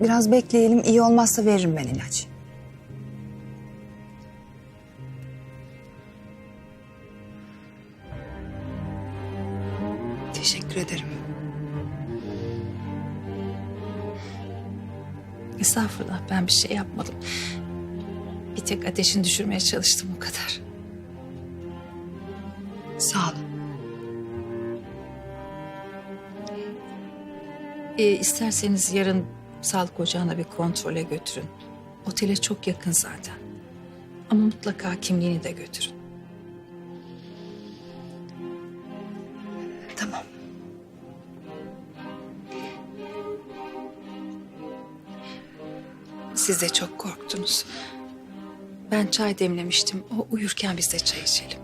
Biraz bekleyelim. iyi olmazsa veririm ben ilacı. Teşekkür ederim. Estağfurullah ben bir şey yapmadım. Bir tek ateşini düşürmeye çalıştım o kadar. Sağ olun. Ee, isterseniz yarın sağlık ocağına bir kontrole götürün. Otele çok yakın zaten. Ama mutlaka kimliğini de götürün. Tamam. Siz de çok korktunuz. Ben çay demlemiştim. O uyurken biz de çay içelim.